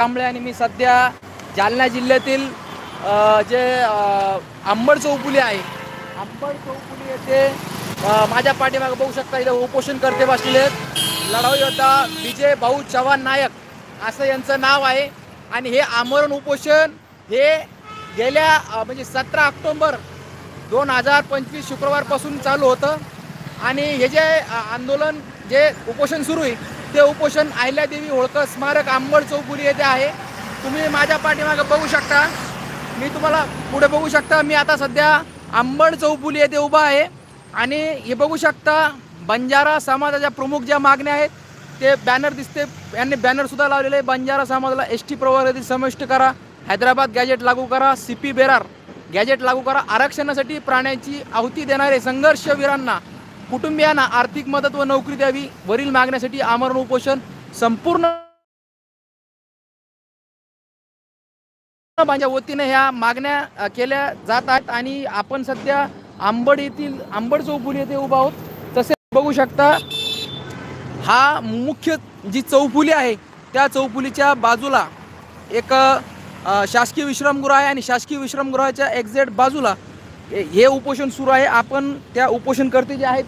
कांबळे आणि मी सध्या जालना जिल्ह्यातील जे आंबड चौपुली आहे. अंबड चौपुली येथे माझ्या पाठीमागे बघू शकता इथे उपोषण करते बसलेले आहेत. लढाऊ योद्धा विजय भाऊ चव्हाण नायक असं यांचं नाव आहे. आणि हे आमरण उपोषण हे गेल्या म्हणजे सतरा ऑक्टोंबर दोन हजार पंचवीस शुक्रवारपासून चालू होतं. आणि हे जे आंदोलन जे उपोषण सुरू आहे ते उपोषण अहिल्यादेवी होळकर स्मारक आंबड चौफुली येथे आहे. तुम्ही माझ्या पाठीमागे बघू शकता. मी तुम्हाला पुढे बघू शकता. मी आता सध्या आंबड चौपुली येथे उभा आहे. आणि हे बघू शकता बंजारा समाजाच्या प्रमुख ज्या मागण्या आहेत ते बॅनर दिसते. यांनी बॅनरसुद्धा लावलेले आहे. बंजारा समाजाला एस टी प्रवर्गातील समाविष्ट करा. हैदराबाद गॅजेट लागू करा. सी पी बेरार गॅजेट लागू करा. आरक्षणासाठी प्राण्यांची आहुती देणारे संघर्षवीरांना कुटुंबियांना आर्थिक मदत व नोकरी द्यावी. वरील मागण्यासाठी आमरण उपोषण संपूर्ण माझ्या वतीने ह्या मागण्या केल्या जात आहेत आणि आपण सध्या आंबड येथील आंबड चौफुली येथे उभा आहोत. तसे बघू शकता हा मुख्य जी चौफुली आहे त्या चौफुलीच्या बाजूला एक शासकीय विश्रामगृह आहे आणि शासकीय विश्रामगृहाच्या एक्झॅक्ट बाजूला हे उपोषण सुरू आहे. आपण त्या उपोषणकर्ते जे आहेत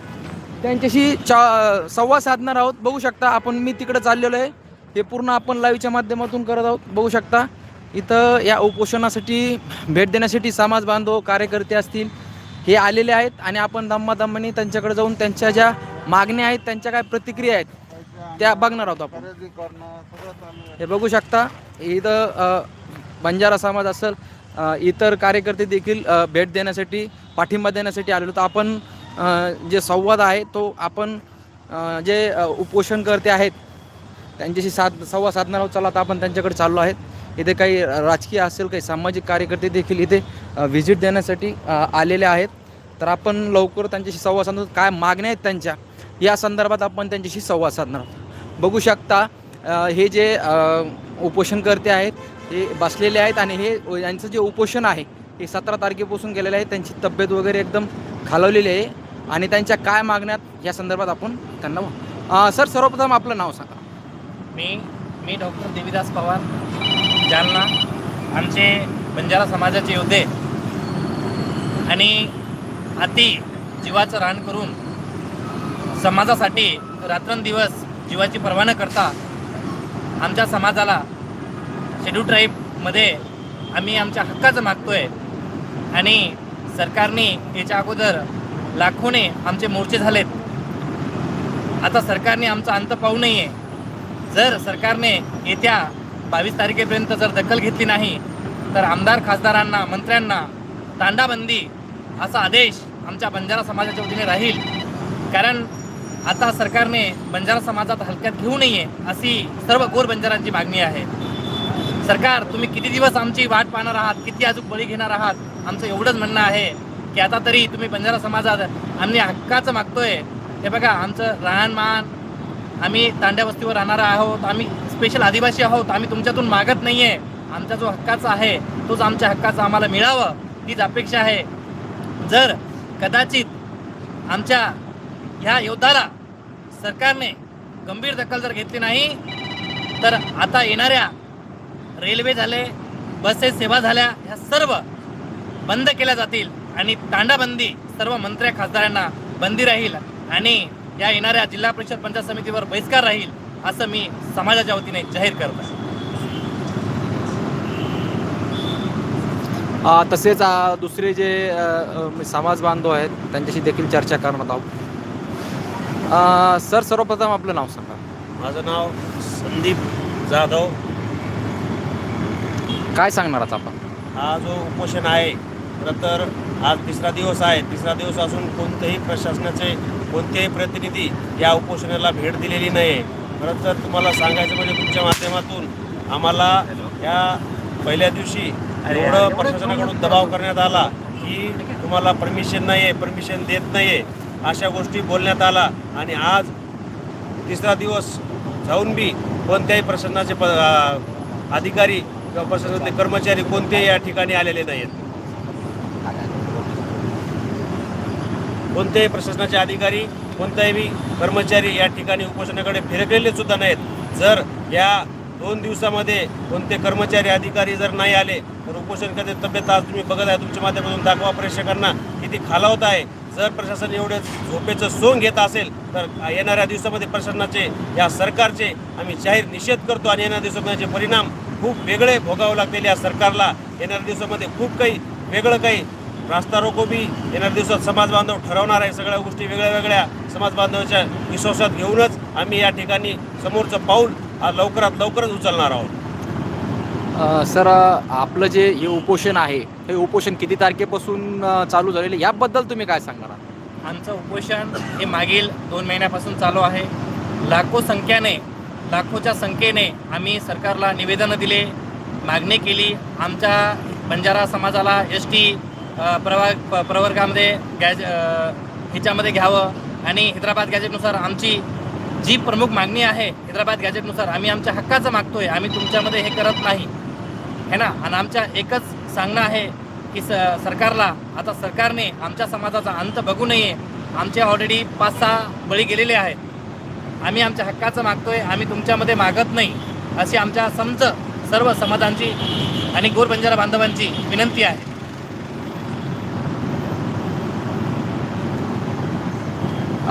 त्यांच्याशी चा संवाद साधणार आहोत. बघू शकता आपण मी तिकडे चाललेलो आहे. हे पूर्ण आपण लाईव्हच्या माध्यमातून करत आहोत. बघू शकता. इथं या उपोषणासाठी भेट देण्यासाठी समाज बांधव कार्यकर्ते असतील हे आलेले आहेत. आणि आपण दम्मादम्माने त्यांच्याकडे जाऊन त्यांच्या ज्या मागण्या आहेत त्यांच्या काय प्रतिक्रिया आहेत त्या बघणार आहोत आपण. हे बघू शकता. इथं बंजारा समाज असेल इतर कार्यकर्ते देखील भेट देण्यासाठी पाठिंबा देण्यासाठी आलेलो तर आपण जे संवाद आहे तो आपण जे उपोषणकर्ते आहेत त्यांच्याशी साध संवाद साधणार आहोत चला आता आपण त्यांच्याकडे चाललो आहेत. इथे काही राजकीय असेल काही सामाजिक कार्यकर्ते देखील इथे व्हिजिट देण्यासाठी आलेले आहेत. तर आपण लवकर त्यांच्याशी संवाद साधणार काय मागण्या आहेत त्यांच्या या संदर्भात आपण त्यांच्याशी संवाद साधणार आहोत. बघू शकता हे जे उपोषणकर्ते आहेत हे बसलेले आहेत आणि हे यांचं जे उपोषण आहे हे सतरा तारखेपासून गेलेलं आहे. त्यांची तब्येत वगैरे एकदम खालवलेली आहे. आणि त्यांच्या काय मागण्यात या संदर्भात आपण त्यांना सर सर्वप्रथम आपलं नाव सांगा. मी मी डॉक्टर देवीदास पवार जालना आमचे बंजारा समाजाचे योद्धे आणि अति जीवाचं रान करून समाजासाठी रात्रंदिवस जीवाची पर्वा न करता आमच्या समाजाला शेड्यूल ट्राईबमध्ये आम्ही आमच्या हक्काचं मागतोय आणि सरकारने याच्या अगोदर लाखोने आमचे मोर्चे झालेत. आता सरकारने आमचा अंत पाहू नये. जर सरकारने येत्या बावीस तारखेपर्यंत जर दखल घेतली नाही तर आमदार खासदारांना मंत्र्यांना तांडाबंदी असा आदेश आमच्या बंजारा समाजाच्या वतीने राहील. कारण आता सरकारने बंजारा समाजात हलक्यात घेऊ नये अशी सर्व गोर बंजारांची मागणी आहे. सरकार तुम्ही किती दिवस आमची वाट पाहणार आहात किती अजून बळी घेणार आहात आमचं एवढंच म्हणणं आहे. की आता तरी तुम्ही बंजारा समाजात आम्ही हक्काचं मागतोय. हे बघा आमचं राहणमान आम्ही तांड्या वस्तीवर राहणार आहोत आम्ही स्पेशल आदिवासी आहोत आम्ही तुमच्यातून मागत नाही आहे आमचा जो हक्काचा आहे तोच आमच्या हक्काचा आम्हाला मिळावं हीच अपेक्षा आहे. जर कदाचित आमच्या ह्या योद्धाला सरकारने गंभीर दखल जर घेतली नाही तर आता येणाऱ्या रेल्वे झाले बसेस सेवा झाल्या ह्या सर्व बंद केल्या जातील. आणि तांडाबंदी सर्व मंत्र्या खासदारांना बंदी राहील आणि या येणाऱ्या जिल्हा परिषद पंचायत समितीवर बहिष्कार राहील असं मी समाजाच्या वतीने जाहीर करत आहे. अ, तसेच दुसरे जे समाज बांधव आहेत त्यांच्याशी देखील चर्चा करणार आहोत. अ, सर सर्वप्रथम आपलं नाव सांगा. माझं नाव संदीप जाधव. काय सांगणार आहात आपण? हा जो उपोषण आहे खरं तर आज तिसरा दिवस आहे. तिसरा दिवस असून कोणत्याही प्रशासनाचे कोणतेही प्रतिनिधी या उपोषणाला भेट दिलेली नाही आहे खरं तर तुम्हाला सांगायचं म्हणजे तुमच्या माध्यमातून आम्हाला या पहिल्या दिवशी एवढं प्रशासनाकडून दबाव करण्यात आला की तुम्हाला परमिशन नाही आहे परमिशन देत नाही आहे अशा गोष्टी बोलण्यात आला आणि आज तिसरा दिवस जाऊन बी कोणत्याही प्रशासनाचे प अधिकारी किंवा प्रशासनाचे कर्मचारी कोणतेही या ठिकाणी आलेले नाहीत कोणत्याही प्रशासनाचे अधिकारी कोणताही कर्मचारी या ठिकाणी उपोषणाकडे फिरकलेले सुद्धा नाहीत. जर या दोन दिवसामध्ये कोणते कर्मचारी अधिकारी जर नाही आले तर उपोषण तब्येत आज तुम्ही बघत आहे तुमच्या माध्यमातून दाखवा प्रेक्षकांना किती खालावत आहे. जर प्रशासन एवढे झोपेचं सोंग घेत असेल तर येणाऱ्या दिवसामध्ये प्रशासनाचे या सरकारचे आम्ही जाहीर निषेध करतो आणि येणाऱ्या दिवसामध्ये परिणाम खूप वेगळे भोगावे लागतील या सरकारला. येणाऱ्या दिवसामध्ये खूप काही वेगळं काही रास्ता रोको बी येणाऱ्या दिवसात समाज बांधव ठरवणार आहे सगळ्या गोष्टी वेगळ्या वेगळ्या समाज बांधवाच्या विश्वासात घेऊनच आम्ही या ठिकाणी समोरचं पाऊल हा लवकरात लवकरच उचलणार आहोत सर आपलं जे हे उपोषण आहे हे उपोषण किती तारखेपासून चालू झालेलं आहे? याबद्दल तुम्ही काय सांगणार आहात? आमचं उपोषण हे मागील दोन महिन्यापासून चालू आहे लाखो संख्याने लाखोच्या संख्येने आम्ही सरकारला निवेदनं दिले मागणी केली आमच्या बंजारा समाजाला एस टी प्रवा प- प्रवर्गामध्ये गॅज ह्याच्यामध्ये घ्यावं. आणि हैदराबाद गॅजेटनुसार आमची जी प्रमुख मागणी आहे हैदराबाद गॅजेटनुसार आम्ही आमच्या हक्काचं मागतोय. आम्ही तुमच्यामध्ये हे करत नाही. है ना? आणि आमच्या एकच सांगणं आहे की स सरकारला आता सरकारने आमच्या समाजाचा अंत बघू नये. आमचे ऑलरेडी पाच सहा बळी गेलेले आहेत. आम्ही आमच्या हक्काचं मागतोय. आम्ही तुमच्यामध्ये मागत नाही. अशी आमच्या समज सर्व समाजांची आणि गोरबंजारा बांधवांची विनंती आहे.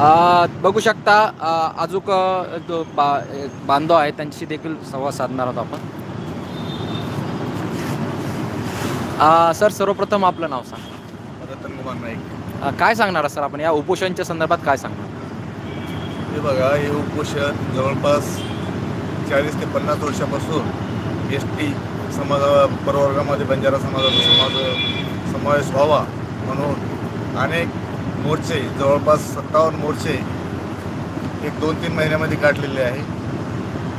बघू शकता अजूक जो बा बांधव आहे त्यांची देखील संवाद साधणार आहोत आपण. सर सर्वप्रथम आपलं नाव सांग. रतन कुमार नाईक. काय सांगणार सर आपण? या उपोषणच्या संदर्भात काय सांगणार? हे बघा हे उपोषण जवळपास चाळीस ते पन्नास वर्षापासून एस टी समाजा प्रवर्गामध्ये बंजारा समाजाचा समाज समावेश व्हावा म्हणून अनेक मोर्चे जवळपास सत्तावन्न मोर्चे एक दोन तीन महिन्यामध्ये काढलेले आहे.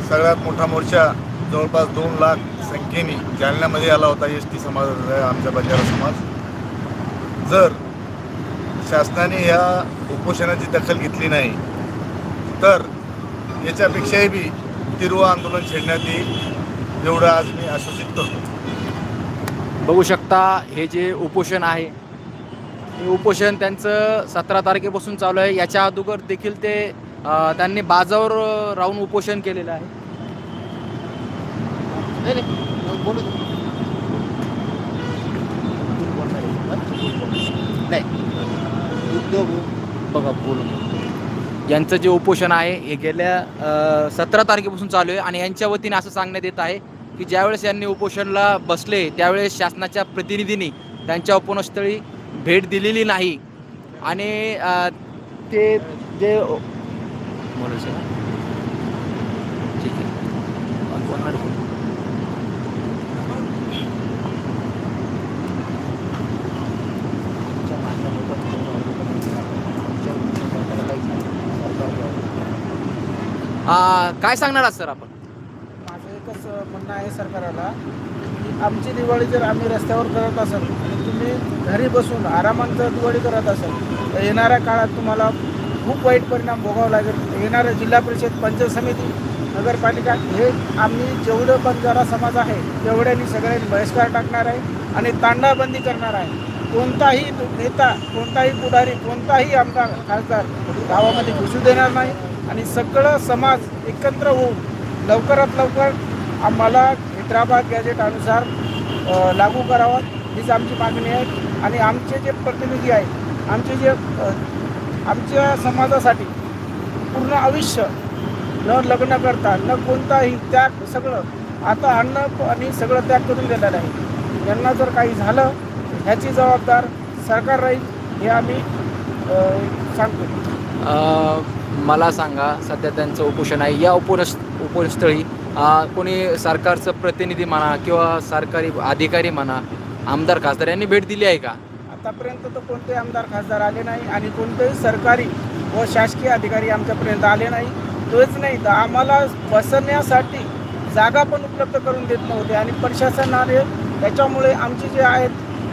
सगळ्यात मोठा मोर्चा जवळपास दोन लाख संख्येने जालन्यामध्ये आला होता एस टी समाजाचा आमचा बंजारा समाज. जर शासनाने या उपोषणाची दखल घेतली नाही तर याच्यापेक्षाही बी तीव्र आंदोलन छेडण्यात येईल एवढं आज मी आश्वासित करतो. बघू शकता हे जे उपोषण आहे उपोषण त्यांचं सतरा तारखेपासून चालू आहे. याच्या अगोदर देखील ते अ, त्यांनी बाजावर राहून उपोषण केलेलं आहे. बघा बोलून यांचं जे उपोषण आहे हे गेल्या सतरा तारखेपासून चालू आहे आणि यांच्या वतीने असं सांगण्यात येत आहे की ज्यावेळेस यांनी उपोषणला बसले त्यावेळेस शासनाच्या प्रतिनिधींनी त्यांच्या उपोषणस्थळी भेट दिलेली नाही. आणि ते जे बोलू का? ठीक आहे. काय सांगणार आहात सर आपण? माझं एकच म्हणणं आहे सरकारला की आमची दिवाळी जर आम्ही रस्त्यावर करत असाल तुम्ही घरी बसून आरामात जर दिवाळी करत असाल तर येणाऱ्या काळात तुम्हाला खूप वाईट परिणाम भोगावा लागेल. येणाऱ्या जिल्हा परिषद पंचायत समिती नगरपालिका हे आम्ही जेवढं बंजारा समाज आहे तेवढ्यांनी सगळ्यांनी बहिष्कार टाकणार आहे आणि तांडाबंदी करणार आहे. कोणताही नेता कोणताही पुढारी कोणताही आमदार खासदार गावामध्ये घुसू देणार नाही आणि सगळं समाज एकत्र होऊन लवकरात लवकर आम्हाला हैदराबाद गॅजेट अनुसार लागू करावं. हीच आमची मागणी आहे. आणि आमचे जे प्रतिनिधी आहेत आमचे जे आमच्या समाजासाठी पूर्ण आयुष्य न लग्न करता न कोणताही त्याग सगळं आता अन्न आणि सगळं त्याग करून गेलेलं आहे. यांना जर काही झालं ह्याची जबाबदार सरकार राहील हे आम्ही सांगतो. मला सांगा सध्या त्यांचं उपोषण आहे. या उपोष उपोषणस्थळी कोणी सरकारचं प्रतिनिधी म्हणा किंवा सरकारी अधिकारी म्हणा आमदार खासदार यांनी भेट दिली आहे का? आतापर्यंत तर कोणते आमदार खासदार आले नाही आणि कोणतेही सरकारी व शासकीय अधिकारी आमच्यापर्यंत आले नाही. तोच नाही तर आम्हाला बसण्यासाठी जागा पण उपलब्ध करून देत नव्हते आणि प्रशासनाने त्याच्यामुळे आमचे जे आहेत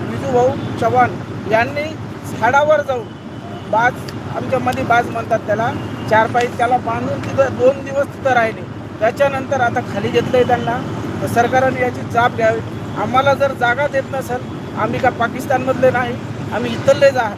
विजूभाऊ चव्हाण यांनी झाडावर जाऊन बाज आमच्यामध्ये बाज म्हणतात त्याला चार पायी त्याला बांधून तिथं दोन दिवस तिथं राहिले. त्याच्यानंतर आता खाली घेतलं आहे त्यांना. तर सरकारने याची जाब घ्यावी. आम्हाला जर जागा देत नसेल आम्ही का पाकिस्तानमधले नाही आम्ही इथले जा